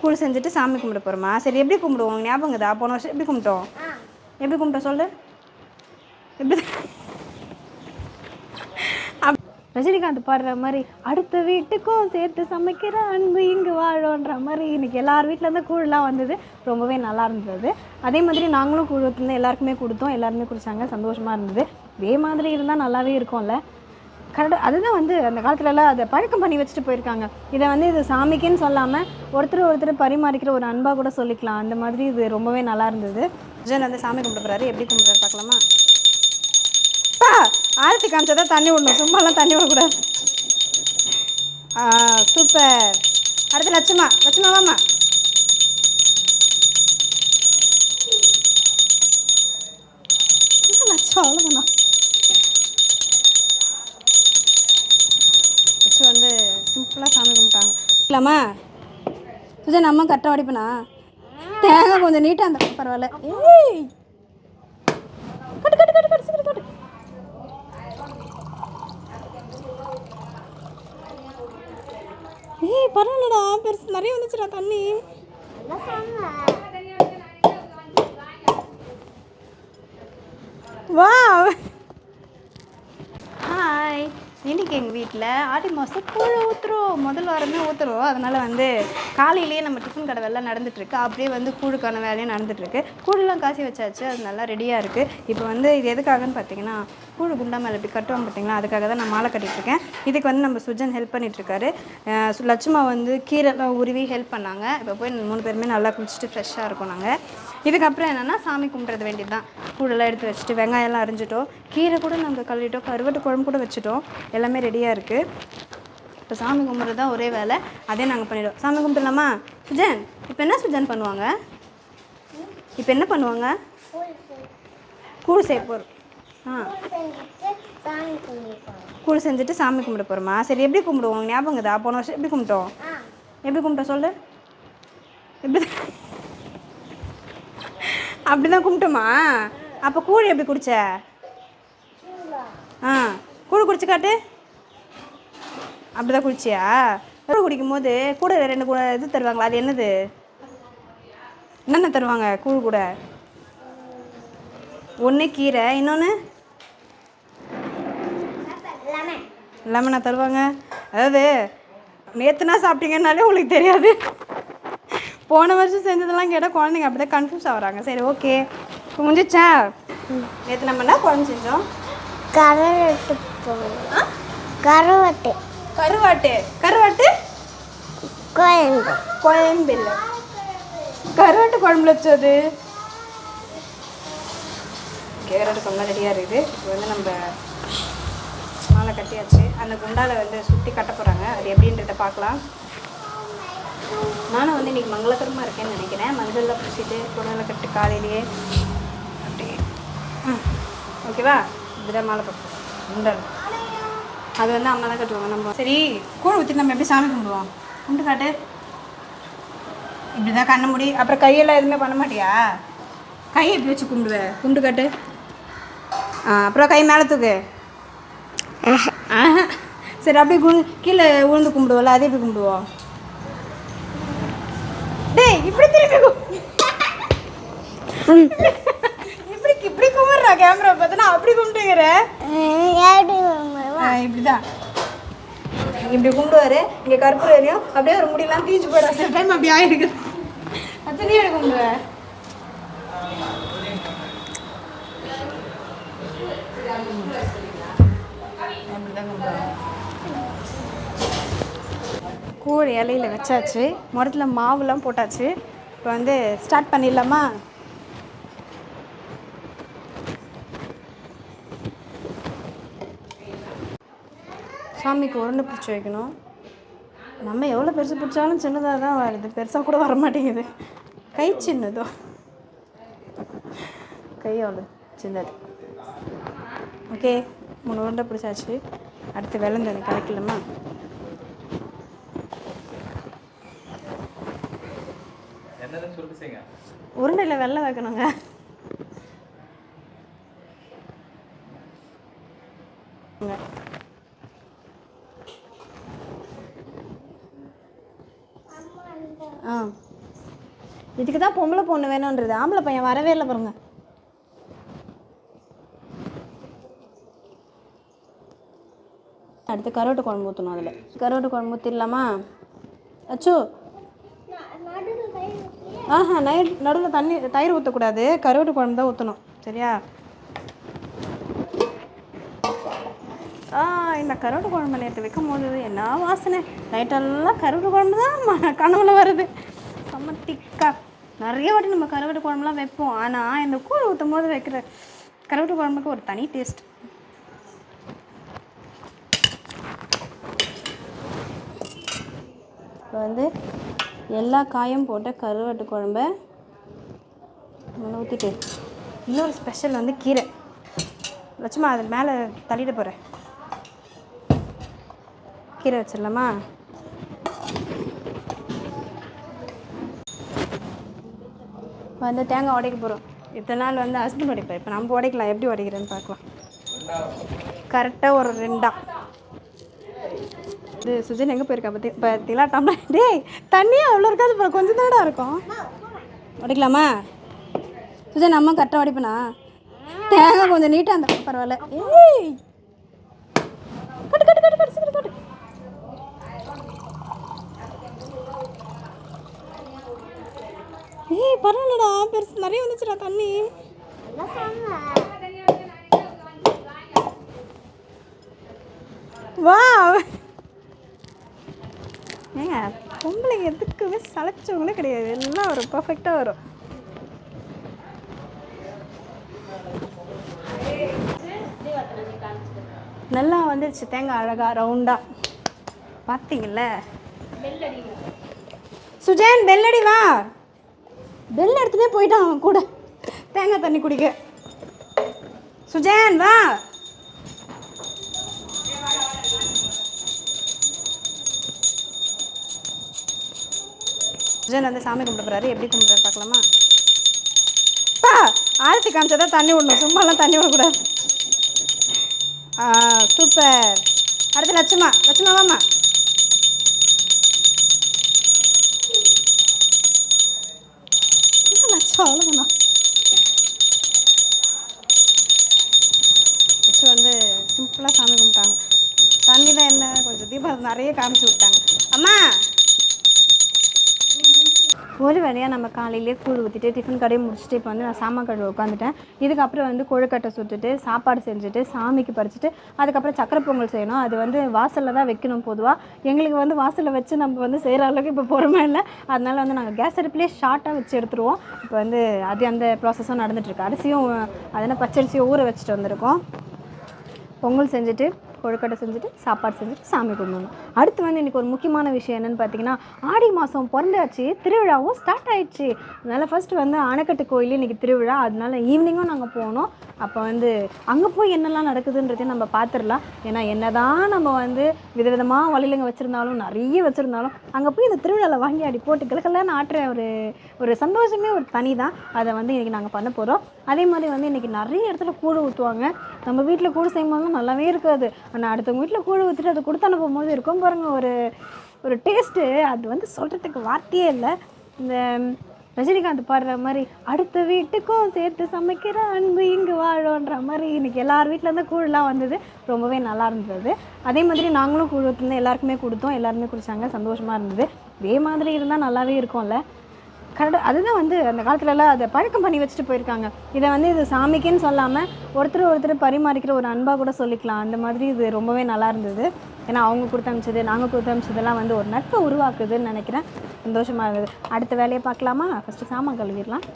கூழ் செஞ்சுட்டு சாமி கும்பிட போகிறோமா சரி எப்படி கும்பிடுவோம்? ஞாபகம் இருக்குதா? போன வருஷம் எப்படி கும்பிட்டோம்? எப்படி கும்பிட்டோம் சொல்லு. எப்படி? அப்- ரஜினிகாந்த் பாடுற மாதிரி அடுத்த வீட்டுக்கும் சேர்த்து சமைக்கிற அன்பு இங்கு வாழோன்ற மாதிரி இன்னைக்கு எல்லார் வீட்டில் இருந்து கூழ்லாம் வந்தது. ரொம்பவே நல்லா இருந்தது. அதே மாதிரி நாங்களும் கூழ் ஊற்றிருந்தோம் எல்லாருக்குமே கொடுத்தோம். எல்லாருமே குடித்தாங்க சந்தோஷமாக இருந்தது. இதே மாதிரி இருந்தால் நல்லாவே இருக்கும்ல. கரெக்டாக அதுதான் வந்து அந்த காலத்துலலாம் அதை பழக்கம் பண்ணி வச்சுட்டு போயிருக்காங்க. இதை வந்து இது சாமிக்குன்னு சொல்லாமல் ஒருத்தர் ஒருத்தர் பரிமாறிக்கிற ஒரு அன்பாக கூட சொல்லிக்கலாம். அந்த மாதிரி இது ரொம்பவே நல்லா இருந்தது. விஜயன் வந்து சாமி கும்பிட போகிறாரு எப்படி கும்பிட்றாரு பார்க்கலாமா? பா! ஆரத்தி காமிச்சா தான் தண்ணி விடணும். சும்மாலாம் தண்ணி விடக்கூடாது. சூப்பர். அடுத்து லட்சுமா. லட்சுமா வாமா லட்சம்? அவ்வளோதானா சிம்பிளாக சாமி கும்பிட்டாங்க. இல்லாமா சுஜன் நம்ம கரெக்டாக வடிப்பனா? தேங்காய் கொஞ்சம் நீட்டாக அந்த பரவாயில்ல. ஏய்! கட்டு கட்டு கட்டு கட்டு சீக்கிரம் கட்டு ஏய் பரவாயில்லடா பெருசு நிறைய வந்துச்சுடா தண்ணி. வா இன்றைக்கி இன்னைக்கு எங்கள் வீட்டில் ஆடி மாதம் கூழ் ஊற்றுறோம் முதல் வாரமே ஊற்றுறோம் அதனால் வந்து காலையிலேயே நம்ம டிஃபன் கடை வேலை நடந்துகிட்ருக்கு அப்படியே வந்து கூழுக்கான வேலையும் நடந்துகிட்ருக்கு கூழெல்லாம் காசி வச்சாச்சு. அது நல்லா ரெடியாக இருக்குது இப்போ வந்து இது எதுக்காகன்னு பார்த்தீங்கன்னா கூழ் குண்டா மேலே இப்படி கட்டுவோம் பார்த்தீங்களா அதுக்காக தான் நான் மாலை கட்டிகிட்ருக்கேன் இதுக்கு வந்து நம்ம சுஜன் ஹெல்ப் பண்ணிகிட்ருக்காரு லட்சுமா வந்து கீரைலாம் உருவி ஹெல்ப் பண்ணாங்க. இப்போ போய் மூணு பேருமே நல்லா குளிச்சுட்டு ஃப்ரெஷ்ஷாக இருக்கும் நாங்கள் இதுக்கப்புறம் என்னென்னா சாமி கும்பிட்றது வேண்டியது தான் கூடெல்லாம் எடுத்து வச்சுட்டு வெங்காயம்லாம் அரிஞ்சிட்டோம். கீரை கூட நாங்கள் கழுவிட்டோம். கருவாட்டு குழம்பு கூட வச்சுட்டோம். எல்லாமே ரெடியாக இருக்குது இப்போ சாமி கும்பிட்றது தான் ஒரே வேலை. அதே நாங்கள் பண்ணிடுவோம். சாமி கும்பிடலாமா சுஜன் இப்போ என்ன சுஜன் பண்ணுவாங்க? இப்போ என்ன பண்ணுவாங்க? கூழ் செய்ய போகிறோம் ஆ. கூழ் செஞ்சுட்டு சாமி கும்பிட போகிறோமா சரி எப்படி கும்பிடுவோம்? ஞாபகம் இருக்குதா? போன வருஷம் எப்படி கும்பிட்டோம்? எப்படி கும்பிட்டோம்? சொல்லு. எப்படி அப்படி தான் கும்பிட்டோமா? அப்போ கூழ் எப்படி குடிச்ச? ஆ கூழ் குடிச்சு காட்டு. அப்படி தான் குடிச்சியா? கூழ் குடிக்கும் போது கூட ரெண்டு கூட இது தருவாங்களா? அது என்னது? என்னென்ன தருவாங்க கூழ் கூட? ஒன்று கீரை இன்னொன்று லெமனா. தருவாங்க. அதாவது நேற்றுனா சாப்பிட்டீங்கன்னாலே உங்களுக்கு தெரியாது. போன வருஷம் செஞ்சதெல்லாம் கேட்டால் குழந்தைங்க அப்படி தான் கன்ஃபியூஸ் ஆகுறாங்க. சரி ஓகே முடிஞ்சிச்சா? நேற்று நம்ம என்ன குழம்பு செஞ்சோம்? கருவாட்டு கருவாட்டு. கருவாட்டு. கருவாட்டு? குழம்பு. குழம்பு இல்லை. கருவாட்டு குழம்புல வச்சது. கேரட் குழம்பு ரெடியாக இருக்குது. இப்போ வந்து நம்ம மாலை கட்டியாச்சு. அந்த குண்டால வந்து சுற்றி கட்ட போகிறாங்க அது எப்படின்றத பார்க்கலாம். நானும் வந்து இன்னைக்கு மங்களகரமாக இருக்கேன்னு நினைக்கிறேன். மஞ்சளில் பூசிட்டு குடலை கட்டு காலையிலேயே அப்படி ம் ஓகேவா? இப்படிதான் மாலை குண்டல் அது வந்து அம்மா தான் கட்டுவாங்க. நம்ம சரி கூழ் ஊற்றி நம்ம எப்படி சாமி கும்பிடுவோம்? கும்பிட்டு காட்டு. இப்படி தான் கண்ண முடி. அப்புறம் கையெல்லாம் எதுவுமே பண்ண மாட்டியா? கை எப்படி வச்சு கும்பிடுவ? கும்பிட்டு காட்டு. அப்புறம் கை மேலே தூக்கு. சரி அப்படியே கு கீழே விழுந்து கும்பிடுவோம்ல அதே எப்படி கும்பிடுவோம்? டேய் இப்படி திருப்பி கு- இப்படி இப்படி கும்பிட்றா கேமரா பார்த்தனா அப்படி கும்பிட்டுங்கிற இப்படிதான். இப்படி கும்பிடுவாரு. இங்கே கற்பூரம் எரியும். அப்படியே ஒரு முடியெல்லாம் தீஞ்சு போயிடும். சில டைம் அப்படி ஆயிருக்கு அத்தனையும் எப்படி கும்பிடுவ அப்படிதான் கும்பிடுவாங்க கூழ் இலையில வச்சாச்சு. முரத்தில் மாவுலாம் போட்டாச்சு. இப்போ வந்து ஸ்டார்ட் பண்ணிடலாமா? சாமிக்கு உருண்டை பிடிச்சி வைக்கணும். நம்ம எவ்வளோ பெருசு பிடிச்சாலும் சின்னதாக தான் வருது. பெருசாக கூட வர மாட்டேங்குது. கை சின்னதோ? கை அவ்வளோ சின்னது. ஓகே மூணு உருண்டை பிடிச்சாச்சு. அடுத்து விளந்து எனக்கு கிடைக்கலமா உருண்டையில் வெள்ளை வைக்கணுங்க. ஆ. இதுக்கு தான் பொம்பளை பொண்ணு வேணுன்றது ஆம்பளை பையன் வரவே இல்லை பாருங்க. அடுத்து கருவாட்டு குழம்பு ஊற்றணும் அதில். கருவாட்டு குழம்பு ஊற்றிடலாமா அச்சோ. ஆஹா நைட் நடுவில் தண்ணி தயிர் ஊற்றக்கூடாது கருவாட்டு குழம்பு தான் ஊற்றணும் சரியா? ஆ இந்த கருவாட்டு குழம்பு நேற்று வைக்கும் போது என்ன வாசனை. நைட்டெல்லாம் கருவாட்டு குழம்பு தான் ம- கனவுல வருது. செம்ம திக்கா. நிறைய வாட்டி நம்ம கருவாட்டு குழம்புலாம் வைப்போம். ஆனால் இந்த கூழ் ஊற்றும் போது வைக்கிற கருவாட்டு குழம்புக்கு ஒரு தனி டேஸ்ட் இப்போ வந்து எல்லா காயும் போட்ட கருவாட்டு குழம்ப ஊற்றிட்டு இன்னொரு ஸ்பெஷல் வந்து கீரை. வச்சுமா அது மேலே தள்ளிட போகிறேன் கீரை வச்சிடலாமா? வந்து தேங்காய் உடைக்க போகிறோம் இத்தனை நாள் வந்து ஹஸ்பண்ட் உடைப்பார். இப்போ நம்ம உடைக்கலாம். எப்படி உடைக்கிறேன்னு பார்க்கலாம். கரெக்டாக ஒரு ரெண்டாக இது சுஜன் எங்கே போயிருக்கா பற்றி பார்த்தீங்களா டம்ளர் டேய் தண்ணியே அவ்வளோ இருக்காது இப்போ கொஞ்சம் தாடா இருக்கும். உடைக்கலாமா? சுஜன் அம்மா கரெக்டாக உடைப்பனா? தேங்காய் கொஞ்சம் நீட்டாக இருந்தா பரவாயில்ல. ஏய்! கட்டு கட்டு கட்டு கட்டு சீக்கிரம் கட்டு ஏய் பரவாயில்லடா. பெருசு நிறைய வந்துச்சுடா தண்ணி. வா ஏங்க பொம்பளை எதுக்குமே சளைச்சவங்களே கிடையாது. எல்லாம் வரும் பர்ஃபெக்டாக வரும். நல்லா வந்துருச்சு. தேங்காய் அழகா ரவுண்டா பார்த்தீங்கல்ல சுஜன் பெல்லடி வா. பெல் எடுத்துட்டே போயிட்டான் அவன் கூட. தேங்காய் தண்ணி குடிக்க. சுஜன் வா. சுஜன் வந்து சாமி கும்பிட போறாரு எப்படி கும்பிட்றாரு பார்க்கலாமா? பா ஆரத்தி காமிச்சா தண்ணி விடணும். சும்மாலாம் தண்ணி விடக்கூடாது. சூப்பர். அடுத்து லட்சுமா. லட்சுமா வாமா லட்சம் அவ்வளோதானா லட்சம் வந்து சிம்பிளாக சாமி கும்பிட்டாங்க. தண்ணி தான் என்ன கொஞ்சம் தீபம் நிறைய காமிச்சு விட்டாங்க. அம்மா ஒரு வேலையாக நம்ம காலையிலேயே கூழ் ஊற்றிட்டு டிஃபன் கடையை முடிச்சுட்டு இப்போ வந்து நான் சாமான் கழுவ உட்காந்துட்டேன் இதுக்கப்புறம் வந்து கொழுக்கட்டை சுட்டுட்டு சாப்பாடு செஞ்சுட்டு சாமிக்கு பறிச்சுட்டு அதுக்கப்புறம் சக்கரை பொங்கல் செய்யணும். அது வந்து வாசலில் தான் வைக்கணும் பொதுவாக எங்களுக்கு வந்து வாசலில் வச்சு நம்ம வந்து செய்கிற அளவுக்கு இப்போ பொறுமை இல்லை. அதனால் வந்து நாங்கள் கேஸ் அடுப்புலேயே ஷார்ட்டாக வச்சு எடுத்துருவோம். இப்போ வந்து அது அந்த ப்ராசஸும் நடந்துகிட்ருக்கு அரிசியும் அதனால் பச்சரிசியும் ஊற வச்சுட்டு வந்திருக்கோம். பொங்கல் செஞ்சுட்டு கொழுக்கட்டை செஞ்சுட்டு சாப்பாடு செஞ்சுட்டு சாமி கும்பிடணும். அடுத்து வந்து இன்றைக்கி ஒரு முக்கியமான விஷயம் என்னென்னு பார்த்தீங்கன்னா ஆடி மாதம் பிறந்தாச்சு திருவிழாவும் ஸ்டார்ட் ஆயிடுச்சு. அதனால் ஃபஸ்ட்டு வந்து அணைக்கட்டு கோயில் இன்றைக்கி திருவிழா. அதனால ஈவினிங்கும் நாங்கள் போனோம். அப்போ வந்து அங்கே போய் என்னெல்லாம் நடக்குதுன்றதையும் நம்ம பார்த்துடலாம் ஏன்னா என்னதான் நம்ம வந்து விதவிதமாக வழியிலங்க வச்சுருந்தாலும் நிறைய வச்சுருந்தாலும் அங்கே போய் இந்த திருவிழாவில் வாங்கி அடி போட்டு கிழக்கெல்லாம் ஆட்டுற ஒரு ஒரு சந்தோஷமே ஒரு தனி தான் அதை வந்து இன்றைக்கி நாங்கள் பண்ண போகிறோம் அதே மாதிரி வந்து இன்றைக்கி நிறைய இடத்துல கூழ் ஊற்றுவாங்க நம்ம வீட்டில் கூழ் செய்யும் போதெல்லாம் நல்லாவே இருக்காது. ஆனால் அடுத்தவங்க வீட்டில் கூழ் ஊற்றிட்டு அதை கொடுத்து அனுப்பும்போது இருக்கும் பாருங்க ஒரு ஒரு டேஸ்ட்டு அது வந்து சொல்கிறதுக்கு வார்த்தையே இல்லை. இந்த ரஜினிகாந்த் பாடுற மாதிரி அடுத்த வீட்டுக்கும் சேர்த்து சமைக்கிற அன்பு இங்கு வாழோன்ற மாதிரி இன்றைக்கி எல்லார் வீட்டிலேருந்து கூழ்லாம் வந்தது. ரொம்பவே நல்லா இருந்தது. அதே மாதிரி நாங்களும் கூழ் ஊற்றிருந்தோம் எல்லாருக்குமே கொடுத்தோம். எல்லாருமே குடித்தாங்க சந்தோஷமாக இருந்தது. இதே மாதிரி இருந்தால் நல்லாவே இருக்கும்ல. கரடு அதுதான் வந்து அந்த காலத்துலலாம் அதை பழக்கம் பண்ணி வச்சுட்டு போயிருக்காங்க. இதை வந்து இது சாமிக்குன்னு சொல்லாமல் ஒருத்தர் ஒருத்தர் பரிமாறிக்கிற ஒரு அன்பாக கூட சொல்லிக்கலாம். அந்த மாதிரி இது ரொம்பவே நல்லா இருந்தது. ஏன்னா அவங்க கொடுத்து அனுப்பிச்சது நாங்கள் கொடுத்து அனுப்பிச்சதெல்லாம் வந்து ஒரு நட்பை உருவாக்குதுன்னு நினைக்கிறேன். சந்தோஷமாக இருந்தது அடுத்த வேலையை பார்க்கலாமா? ஃபஸ்ட்டு சாமான் கழுவிடலாம்.